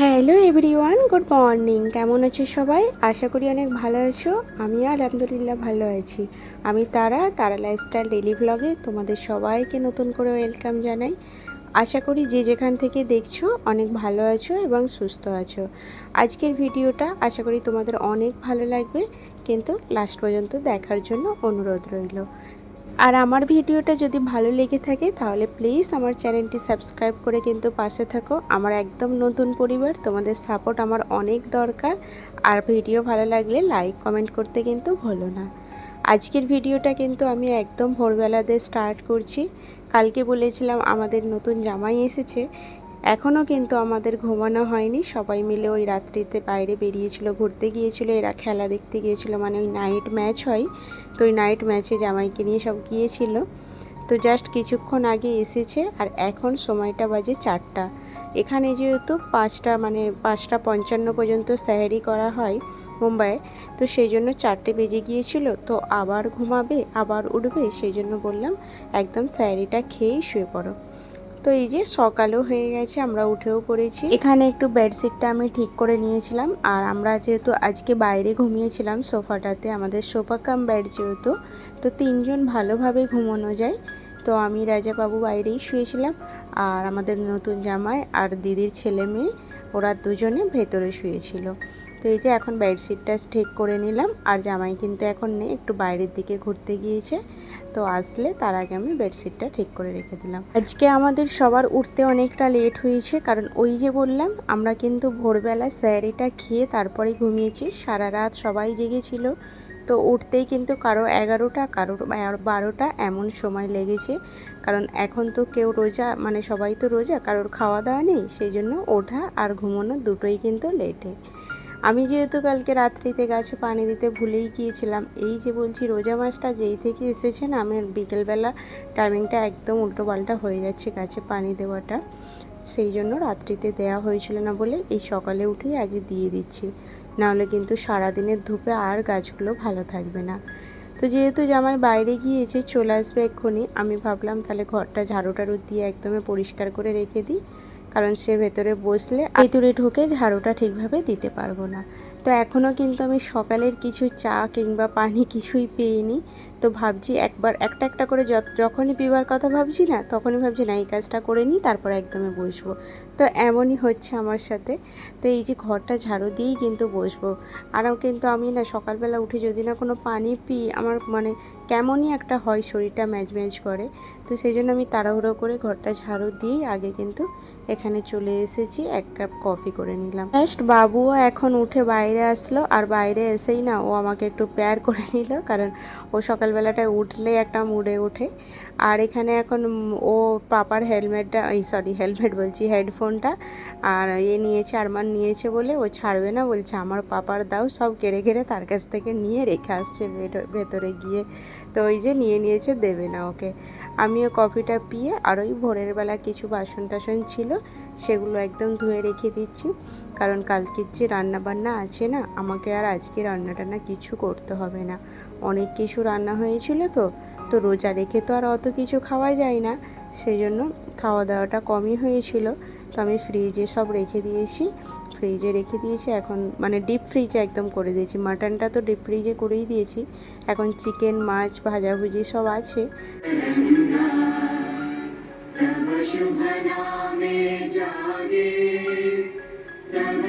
Hello everyone good morning কেমন আছো সবাই? আশা করি অনেক ভালো আছো। আমি আলহামদুলিল্লাহ ভালো আছি। আমি তারা তারা লাইফস্টাইল ডেলি ব্লগে তোমাদের সবাইকে নতুন করে ওয়েলকাম জানাই। আশা করি যে যেখান থেকে দেখছ অনেক ভালো আছো এবং সুস্থ আছো। আজকের ভিডিওটা আশা করি তোমাদের অনেক ভালো লাগবে, কিন্তু লাস্ট পর্যন্ত দেখার জন্য অনুরোধ রইল। আর আমার ভিডিওটা যদি ভালো লেগে থাকে, তাহলে প্লিজ আমার চ্যানেলটি সাবস্ক্রাইব করে কিন্তু পাশে থাকো। আমার একদম নতুন পরিবার, তোমাদের সাপোর্ট আমার অনেক দরকার। আর ভিডিও ভালো লাগলে লাইক কমেন্ট করতে কিন্তু ভুলো না। আজকের ভিডিওটা কিন্তু আমি একদম ভোরবেলাতে স্টার্ট করছি। কালকে বলেছিলাম আমাদের নতুন জামাই এসেছে। এখনও কিন্তু আমাদের ঘুমানো হয়নি। সবাই মিলে ওই রাত্রিতে বাইরে বেরিয়েছিল, ঘুরতে গিয়েছিল, এরা খেলা দেখতে গিয়েছিল মানে ওই নাইট ম্যাচ হয়। তো ওই নাইট ম্যাচে জামাইকে নিয়ে সব গিয়েছিল। তো জাস্ট কিছুক্ষণ আগে এসেছে আর এখন সময়টা বাজে চারটা। এখানে যেহেতু পাঁচটা মানে পাঁচটা পঞ্চান্ন পর্যন্ত স্যাহারি করা হয় মুম্বাইয়ে, তো সেই জন্য চারটে বেজে গিয়েছিল। তো আবার ঘুমাবে, আবার উঠবে, সেই জন্য বললাম, একদম স্যাহারিটা খেয়েই শুয়ে পড়ো। তো এই যে সকালও হয়ে গেছে, আমরা উঠেও পড়েছি। এখানে একটু বেডশিটটা আমি ঠিক করে নিয়েছিলাম আর আমরা যেহেতু আজকে বাইরে ঘুমিয়েছিলাম, সোফাটাতে আমাদের সোফা কাম বেড যেহেতু, তো তিনজন ভালোভাবে ঘুমানো যায়। তো আমি রাজাবাবু বাইরেই শুয়েছিলাম আর আমাদের নতুন জামাই আর দিদির ছেলে মেয়ে, ওরা দুজনে ভেতরে শুয়েছিল। তো এই যে এখন বেডশিটটা ঠিক করে নিলাম, আর জামাই কিন্তু এখন নেই, একটু বাইরের দিকে ঘুরতে গিয়েছে। তো আসলে তার আগে আমি বেডশিটটা ঠিক করে রেখে দিলাম। আজকে আমাদের সবার উঠতে অনেকটা লেট হয়েছে, কারণ ওই যে বললাম, আমরা কিন্তু ভোরবেলা স্যারিটা খেয়ে তারপরে ঘুমিয়েছি, সারা রাত সবাই জেগেছিল। তো উঠতেই কিন্তু কারও এগারোটা, কারোর বারোটা এমন সময় লেগেছে। কারণ এখন তো কেউ রোজা মানে সবাই তো রোজা, কারোর খাওয়া দাওয়া নেই, সেই জন্য ওঠা আর ঘুমানো দুটোই কিন্তু লেটে আমি যেহেতু কালকে রাত্রিতে গাছে পানি দিতে ভুলেই গিয়েছিলাম, এই যে বলছি রোজা মাছটা যেই থেকে এসেছে না, আমার বিকেলবেলা টাইমিংটা একদম উল্টো পাল্টা হয়ে যাচ্ছে গাছে পানি দেওয়াটা। সেই জন্য রাত্রিতে দেওয়া হয়েছিল না বলে এই সকালে উঠেই আগে দিয়ে দিচ্ছি। নাহলে কিন্তু সারাদিনের ধূপে আর গাছগুলো ভালো থাকবে না। তো যেহেতু জামাই বাইরে গিয়েছে, চলে আসবে এক্ষুনি, আমি ভাবলাম তাহলে ঘরটা ঝাড়ু টাড়ু দিয়ে একদমই পরিষ্কার করে রেখে দিই। কারণ সে ভেতরে বসলে ভেতরে ঢুকে ঝাড়ুটা ঠিকভাবে দিতে পারব না। তো এখনও কিন্তু আমি সকালের কিছু চা কিংবা পানি কিছুই পেইনি। তো ভাবছি একবার একটা একটা করে যখনই পিবার কথা ভাবছি না, তখনই ভাবছি না, এই কাজটা করে নিই, তারপর একদমই বসবো। তো এমনই হচ্ছে আমার সাথে। তো এই যে ঘরটা ঝাড়ু দিয়েই কিন্তু বসবো। আর কিন্তু আমি না সকালবেলা উঠে যদি না কোনো পানি পিই, আমার মানে কেমনই একটা হয় শরীরটা ম্যাচ ম্যাচ করে। তো সেই জন্য আমি তাড়াহুড়ো করে ঘরটা ঝাড়ু দিয়েই আগে কিন্তু এখানে চলে এসেছি, এক কাপ কফি করে নিলাম। জাস্ট বাবুও এখন উঠে বাইরে আসলো, আর বাইরে এসেই না ও আমাকে একটু প্যার করে নিল, কারণ ও সকালবেলাটায় উঠলে একটা মুডে ওঠে। আর এখানে এখন ও পাপার হেলমেটটা, এই সরি হেলমেট বলছি, হেডফোনটা আর এ নিয়েছে, আরমান নিয়েছে বলে ও ছাড়বে না, বলছে আমার পাপার দাও, সব কেড়ে কেড়ে তার কাছ থেকে নিয়ে রেখে আসছে ভেতরে গিয়ে। তো ওই যে নিয়ে নিয়েছে, দেবে না ওকে। আমিও কফিটা পিয়ে আর ওই ভোরের বেলা কিছু বাসন টাসন ছিল, সেগুলো একদম ধুয়ে রেখে দিচ্ছি। কারণ কালকের যে রান্নাবান্না আছে না আমাকে আর আজকে রান্না টান্না কিছু করতে হবে না অনেক কিছু রান্না হয়েছিল তো তো রোজা রেখে তো আর অত কিছু খাওয়া যায় না সেই জন্য খাওয়া দাওয়াটা কমই হয়েছিল তো আমি ফ্রিজে সব রেখে দিয়েছি ফ্রিজে রেখে দিয়েছি এখন মানে ডিপ ফ্রিজে একদম করে দিয়েছি মাটনটা তো ডিপ ফ্রিজে করেই দিয়েছি এখন চিকেন মাছ ভাজাভুজি সব আছে শুভ নামে জাগে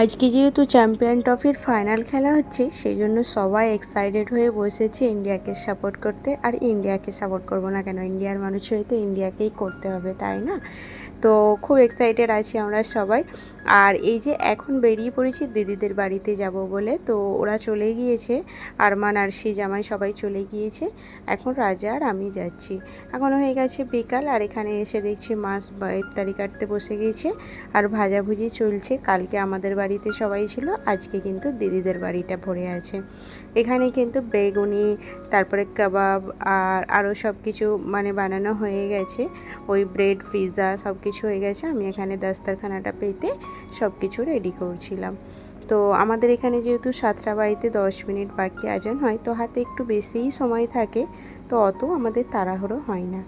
আজকে যেহেতু চ্যাম্পিয়ন ট্রফির ফাইনাল খেলা হচ্ছে সেই জন্য সবাই এক্সাইটেড হয়ে বসেছে ইন্ডিয়াকে সাপোর্ট করতে। আর ইন্ডিয়াকে সাপোর্ট করব না কেন? ইন্ডিয়ার মানুষ হয়তো ইন্ডিয়াকেই করতে হবে, তাই না? তো খুব এক্সাইটেড আছি আমরা সবাই। আর এই যে এখন বেরিয়ে পড়েছি দিদিদের বাড়িতে যাব বলে, তো ওরা চলে গিয়েছে। আরমান আরশি জামাই সবাই চলে গিয়েছে। এখন রাজা আর আমি যাচ্ছি। এখন হয়ে গেছে বিকাল আর এখানে এসে দেখছি মাছ ইফতারি কাটতে বসে গিয়েছে আর ভাজাভুজি চলছে। কালকে আমাদের বাড়িতে সবাই ছিল, আজকে কিন্তু দিদিদের বাড়িটা ভরে আছে। এখানে কিন্তু বেগুনি, তারপরে কাবাব আর আরও সব কিছু মানে বানানো হয়ে গেছে। ওই ব্রেড পিৎজা সব কিছু হয়ে গেছে। আমি এখানে দাস্তারখানাটা পেতে সব কিছু রেডি করছিলাম। তো আমাদের এখানে যেহেতু সাতটা বাড়িতে দশ মিনিট বাকি আজান হয়, তো হাতে একটু বেশিই সময় থাকে, তো অত আমাদের তাড়াহুড়ো হয় না।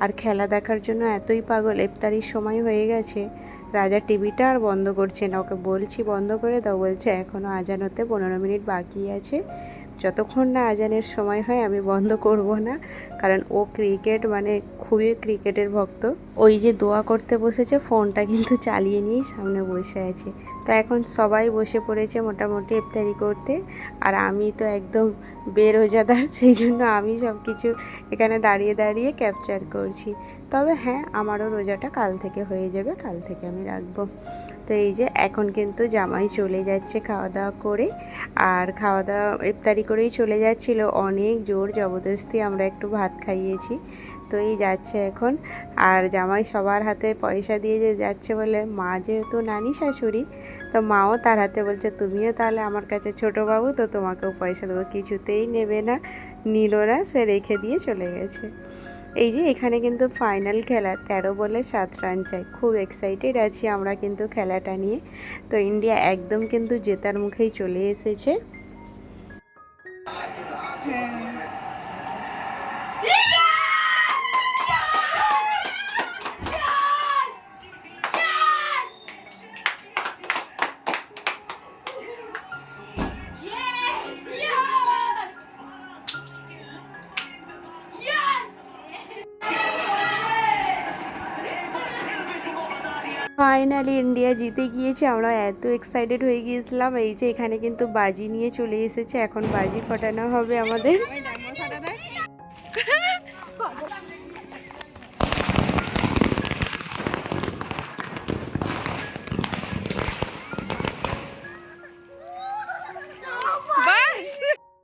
আর খেলা দেখার জন্য এতই পাগল, ইফতারির সময় হয়ে গেছে। রাজা টিভিটা আর বন্ধ করছে না। ওকে বলছি, বন্ধ করে দাও। বলছে এখনও আজান হতে পনেরো মিনিট বাকি আছে। যতক্ষণ না আজানের সময় হয় আমি বন্ধ করব না। কারণ ও ক্রিকেট মানে খুবই ক্রিকেটের ভক্ত। ওই যে দোয়া করতে বসেছে, ফোনটা কিন্তু চালিয়ে নিয়েই সামনে বসে আছে। তো এখন সবাই বসে পড়েছে মোটামুটি ইফতারি করতে। আর আমি তো একদম বেরোজাদার, সেই জন্য আমি সব কিছু এখানে দাঁড়িয়ে দাঁড়িয়ে ক্যাপচার করছি। তবে হ্যাঁ আমারও রোজাটা কাল থেকে হয়ে যাবে, কাল থেকে আমি রাখব। তো এই যে এখন কিন্তু জামাই চলে যাচ্ছে খাওয়া দাওয়া করে। আর খাওয়া দাওয়া, ইফতারি করেই চলে যাচ্ছিল। অনেক জোর জবরদস্তি আমরা একটু ভাত খাইয়েছি। এই যাচ্ছে এখন। আর জামাই সবার হাতে পয়সা দিয়ে যে যাচ্ছে বলে, মা যেহেতু নানি শাশুড়ি, তো মাও তার হাতে বলছে, তুমিও তাহলে আমার কাছে ছোট বাবু, তো তোমাকেও পয়সা দেবো। কিছুতেই নেবে না। নিল না সে রেখে দিয়ে চলে গেছে। এই যে এখানে কিন্তু ফাইনাল খেলা, তেরো বলে সাত রান চাই। খুব এক্সাইটেড আছি আমরা কিন্তু খেলাটা নিয়ে। তো ইন্ডিয়া একদম কিন্তু জেতার মুখেই চলে এসেছে। Yes! ফাইনালি ইন্ডিয়া জিতে গিয়েছে, আমরা এত এক্সাইটেড হয়ে গিয়েছিলাম। এই যে এখানে কিন্তু বাজি নিয়ে চলে এসেছে, এখন বাজি ফাটানো হবে আমাদের।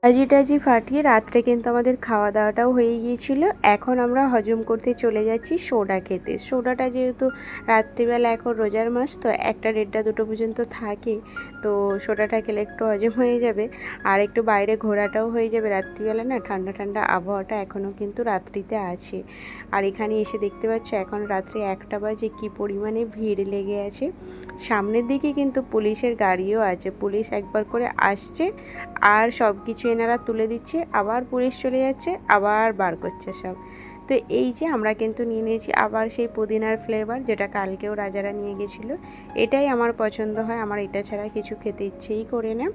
বাজি টাজি ফাটিয়ে রাত্রে কিন্তু আমাদের খাওয়া দাওয়াটাও হয়ে গিয়েছিল। এখন আমরা হজম করতে চলে যাচ্ছি সোডা খেতে। সোডাটা যেহেতু রাত্রিবেলা এখন রোজার মাস, তো একটা দেড়টা দুটো পর্যন্ত থাকে, তো সোডাটা খেলে একটু হজম হয়ে যাবে। আর একটু বাইরে ঘোরাটাও হয়ে যাবে। রাত্রিবেলা না ঠান্ডা ঠান্ডা আবহাওয়াটা এখনও কিন্তু রাত্রিতে আছে। আর এখানে এসে দেখতে পাচ্ছ এখন রাত্রি একটা বাজে, কি পরিমাণে ভিড় লেগে আছে। সামনের দিকে কিন্তু পুলিশের গাড়িও আছে। পুলিশ একবার করে আসছে আর সব কিছু এনারা তুলে দিচ্ছে, আবার পুলিশ চলে যাচ্ছে, আবার বার করছে সব। তো এই যে আমরা কিন্তু নিয়ে নিয়েছি আবার সেই পুদিনার ফ্লেভার যেটা কালকেও রাজারা নিয়ে গেছিল, এটাই আমার পছন্দ হয়। আমার এটা ছাড়া কিছু খেতে ইচ্ছেই করে না।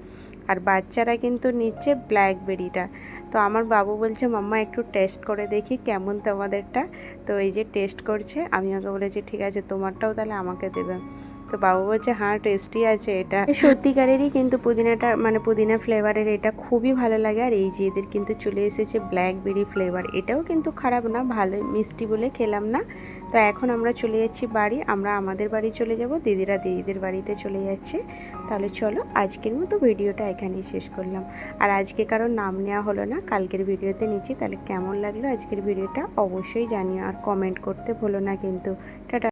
আর বাচ্চারা কিন্তু নিচ্ছে ব্ল্যাকবেরিটা তো আমার বাবু বলছে, মাম্মা, একটু টেস্ট করে দেখি কেমন তোমাদেরটা। তো এই যে টেস্ট করছে আমি ওকে বলেছি, ঠিক আছে, তোমারটাও তাহলে আমাকে দেবে। তো বাবু বলছে হ্যাঁ টেস্টি আছে এটা। সত্যিকারেরই কিন্তু পুদিনাটা মানে পুদিনা ফ্লেভারের এটা খুবই ভালো লাগে। আর এই যে এদের কিন্তু চলে এসেছে ব্ল্যাকবেরি ফ্লেভার এটাও কিন্তু খারাপ না, ভালো, মিষ্টি বলে খেলাম না। তো এখন আমরা চলে যাচ্ছি বাড়ি, আমরা আমাদের বাড়ি চলে যাব, দিদিরা দিদিদের বাড়িতে চলে যাচ্ছে। তাহলে চলো, আজকের মতো ভিডিওটা এখানেই শেষ করলাম। আর আজকে কারোর নাম নেওয়া হলো না, কালকের ভিডিওতে নিচ্ছি, তাহলে কেমন লাগল আজকের ভিডিওটা অবশ্যই জানিও, আর কমেন্ট করতে ভুলো না কিন্তু। টাটা।